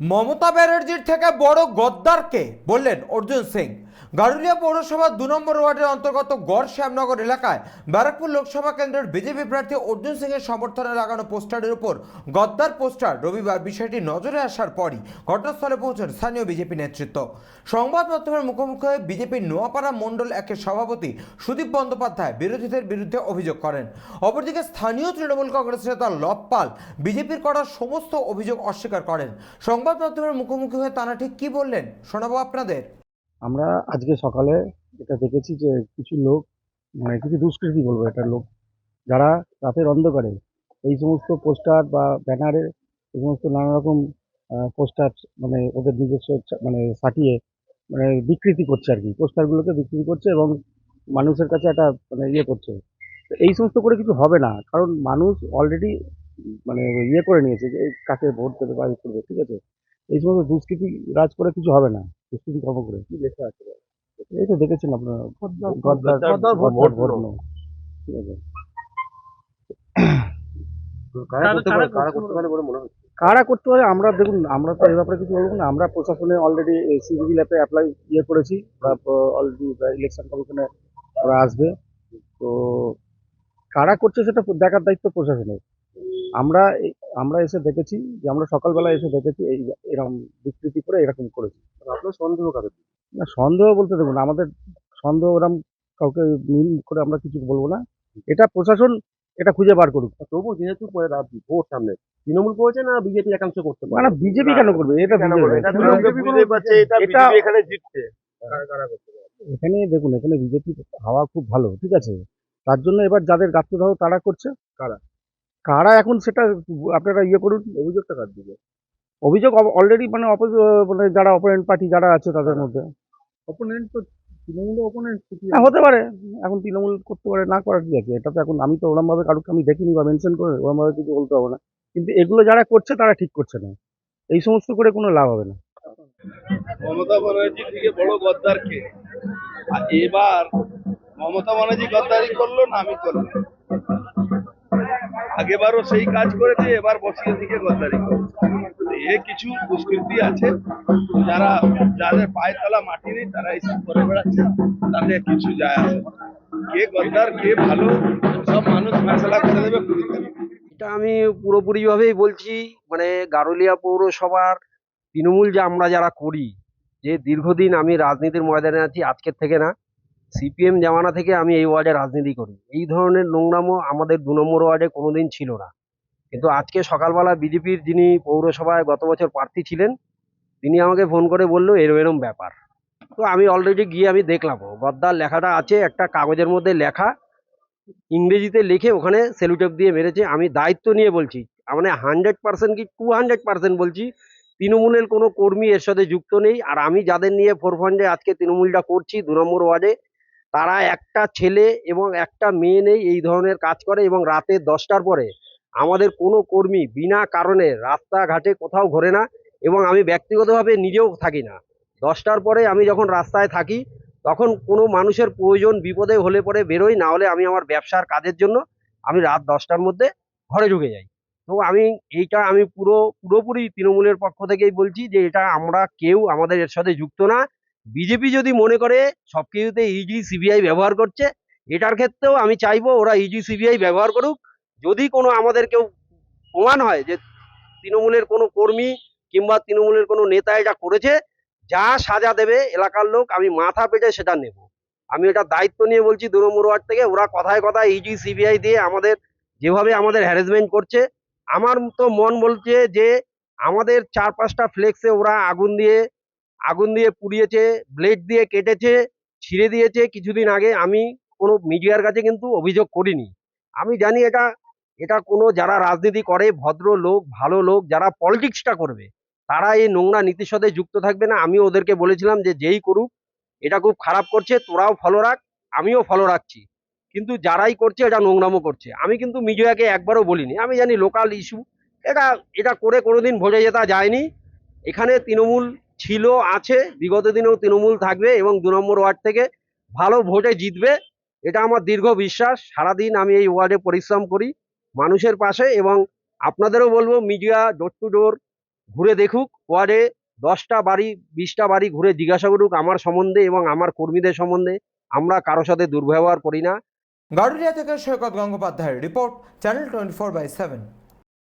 মমতা ব্যানার্জির থেকে বড় গদ্দারকে বললেন অর্জুন সিং। গারুলিয়া পৌরসভার দু নম্বর ওয়ার্ডের অন্তর্গত গড় শ্যামনগর এলাকায় ব্যারাকপুর লোকসভা কেন্দ্রের বিজেপি প্রার্থী অর্জুন সিং এর সমর্থনে লাগানো পোস্টারের উপর গদ্দার পোস্টার রবিবার বিষয়টি নজরে আসার পরই ঘটনাস্থলে পৌঁছন স্থানীয় বিজেপি নেতৃত্ব। সংবাদ মাধ্যমের মুখোমুখি হয়ে বিজেপির নোয়াপাড়া মণ্ডল একের সভাপতি সুদীপ বন্দ্যোপাধ্যায় বিরোধীদের বিরুদ্ধে অভিযোগ করেন। অপরদিকে স্থানীয় তৃণমূল কংগ্রেস নেতা লবপাল বিজেপির করা সমস্ত অভিযোগ অস্বীকার করেন। সংবাদ মাধ্যমের মুখোমুখি হয়ে তারা ঠিক কি বললেন শোনাবো আপনাদের। আমরা আজকে সকালে এটা দেখেছি যে কিছু লোক মানে কিছু দুষ্কৃতী বলব এটা লোক, যারা রাতের অন্ধকারে এই সমস্ত পোস্টার বা ব্যানারে এই সমস্ত নানা রকম পোস্টার মানে ওদের নিজস্ব মানে সাটিয়ে মানে বিকৃতি করছে আর কি। পোস্টারগুলোকে বিকৃতি করছে এবং মানুষের কাছে একটা মানে ইয়ে করছে। এই সমস্ত করে কিছু হবে না, কারণ মানুষ অলরেডি মানে ইয়ে করে নিয়েছে যে কাকে ভোট দেবে বা করবে, ঠিক আছে? এই সমস্ত দুষ্কৃতি রাজ করে কিছু হবে না। কর্ম করে। কি লেখা আছে? এই তো দেখেছেন আপনার গদ্দার গদ্দার ভোট ভোট ঠিক আছে। কারা করতে পারে কারা করতে পারে বলে মনে হচ্ছে? কারা করতে পারে আমরা দেখুন আমরা তো এই ব্যাপারে কিছু বলব না। আমরা প্রশাসনে অলরেডি সিভিজি ল্যাপে অ্যাপ্লাই ইয়ে করেছি। অলরেডি ইলেকশন কমিশনে ওরা আসবে। তো কারা করছে সেটা দেখার দায়িত্ব প্রশাসনের। আমরা এই- আমরা এসে দেখেছি যে আমরা সকালবেলা এসে দেখেছি এই এরকম বিকৃতি করে এরকম করেছি। আপনার সন্দেহ কাদের? না সন্দেহ বলতে দেখুন আমাদের সন্দেহ ওরম কাউকে মিল করে আমরা কিছু বলব না। এটা প্রশাসন এটা খুঁজে বার করুক। তবু যেহেতু পরে রাত- ভোট সামনে তৃণমূল করেছে না বিজেপি একাংশ করতে পারে মানে বিজেপি কেন করবে? এটা কেন করবে? এটা এখানে জিতছে। কারা কারা করতে পারে? এখানে দেখুন এখানে বিজেপি হাওয়া খুব ভালো ঠিক আছে? তার জন্য এবার যাদের গাত্রদাহ তারা করছে। কারা? কারা এখন সেটা আপনারা ইয়ে করুন অভিযোগটা কার দিকে? অভিযোগ অলরেডি মানে অপো- মানে যারা অপোনেন্ট পার্টি যারা আছে তাদের মধ্যে। অপোনেন্ট তো তৃণমূল অপোনেন্ট হ্যাঁ হতে পারে। এখন তৃণমূল করতে পারে না করার কি আছে? এটা তো এখন আমি তো ওরমভাবে কারোকে আমি দেখিনি বা মেনশন করে ওরমভাবে কিছু বলতে হবে না। কিন্তু এগুলো যারা করছে তারা ঠিক করছে না। এই সমস্ত করে কোনো লাভ হবে না। মমতা ব্যানার্জি থেকে বড় গদ্দার কে আর এবার মমতা ব্যানার্জি গদ্দারি করল না আমি করলাম। আগেবারও সেই কাজ করেছে এবার বসিয়ে দিকে গদ্দারি এ কিছু দুষ্কৃতি আছে। যারা যাদের পায়ে তলা মাটি নেই, তারা এইসব করে বেড়াচ্ছে। তাদের কিছু যায় আসে কে গদ্দার, কে ভালো, সব মানুষ ফেসলা করে দেবে এটা আমি পুরোপুরিভাবেই বলছি মানে গারুলিয়া পৌরসভার তৃণমূল যে আমরা যারা করি, যে দীর্ঘদিন আমি রাজনীতির ময়দানে আছি, আজকের থেকে না সিপিএম জামানা থেকে আমি এই ওয়ার্ডে রাজনীতি করি। এই ধরনের নোংরামো আমাদের দু নম্বর ওয়ার্ডে কোনোদিন ছিল না। কিন্তু আজকে সকালবেলা বিজেপির যিনি পৌরসভায় গত বছর প্রার্থী ছিলেন, তিনি আমাকে ফোন করে বলল, এরম এরম ব্যাপার। তো আমি অলরেডি গিয়ে আমি দেখলাম, গদ্দার লেখাটা আছে, একটা কাগজের মধ্যে লেখা, ইংরেজিতে লিখে ওখানে সেলুটেপ দিয়ে মেরেছে। আমি দায়িত্ব নিয়ে বলছি মানে হান্ড্রেড পার্সেন্ট কি টু হান্ড্রেড পার্সেন্ট বলছি, তৃণমূলের কোনো কর্মী এর সাথে যুক্ত নেই। আর আমি যাদের নিয়ে ফোর ফান্ডে আজকে তৃণমূলটা করছি, দু নম্বর ওয়ার্ডে তারা একটা ছেলে এবং একটা মেয়ে নেই এই ধরনের কাজ করে এবং রাতে দশটার পরে আমাদের কোনো কর্মী বিনা কারণে রাস্তাঘাটে কোথাও ঘোরে না এবং আমি ব্যক্তিগতভাবে নিজেও থাকি না। দশটার পরে আমি যখন রাস্তায় থাকি, তখন কোনো মানুষের প্রয়োজন বিপদে হলে পরে বেরোই, না হলে আমি আমার ব্যবসার কাজের জন্য আমি রাত দশটার মধ্যে ঘরে ঢুকে যাই। তো আমি এইটা আমি পুরো, পুরোপুরি তৃণমূলের পক্ষ থেকেই বলছি যে এটা আমরা কেউ আমাদের এর সাথে যুক্ত না। বিজেপি যদি মনে করে সব কিছুতে ইজি সিবিআই ব্যবহার করছে, এটার ক্ষেত্রেও আমি চাইব ওরা ইজি সিবিআই ব্যবহার করুক। যদি কোনো আমাদের কেউ প্রমাণ হয় যে তৃণমূলের কোনো কর্মী কিংবা তৃণমূলের কোনো নেতা এটা করেছে, যা সাজা দেবে এলাকার লোক, আমি মাথা পেটে সেটা নেব। আমি এটা দায়িত্ব নিয়ে বলছি দু নম্বর ওয়ার্ড থেকে, ওরা কথায় কথায় ইজি সিবিআই দিয়ে আমাদের, যেভাবে আমাদের হ্যারাসমেন্ট করছে, আমার তো মন বলছে যে আমাদের চার পাঁচটা ফ্লেক্সে ওরা আগুন দিয়ে আগুন দিয়ে পুড়িয়েছে ব্লেড দিয়ে কেটেছে, ছিঁড়ে দিয়েছে। কিছুদিন আগে আমি কোনো মিডিয়ার কাছে কিন্তু অভিযোগ করিনি। আমি জানি এটা এটা কোনো যারা রাজনীতি করে ভদ্র লোক ভালো লোক যারা পলিটিক্সটা করবে, তারা এই নোংরা নীতির সাথে যুক্ত থাকবে না। আমি ওদেরকে বলেছিলাম যে যেই করুক, এটা খুব খারাপ করছে, তোরাও ফলো রাখ, আমিও ফলো রাখছি। কিন্তু যারাই করছে, এটা নোংরামো করছে। আমি কিন্তু মিডিয়াকে একবারও বলিনি। আমি জানি লোকাল ইস্যু এটা এটা করে কোনোদিন ভোটে জেতা যায়নি। এখানে তৃণমূল ছিল, আছে, বিগত দিনেও তৃণমূল থাকবে এবং দু নম্বর ওয়ার্ড থেকে ভালো ভোটে জিতবে, এটা আমার দীর্ঘ বিশ্বাস। সারাদিন আমি এই ওয়ার্ডে পরিশ্রম করি মানুষের পাশে এবং আপনাদেরও বলব মিডিয়া ডোর টু ডোর ঘুরে দেখুক, ওয়ার্ডে দশটা বাড়ি, বিশটা বাড়ি ঘুরে জিজ্ঞাসা করুক আমার সম্বন্ধে এবং আমার কর্মীদের সম্বন্ধে। আমরা কারোর সাথে দুর্ব্যবহার করি না। গারুলিয়া থেকে সৈকত গঙ্গোপাধ্যায়ের report, channel twenty four by seven.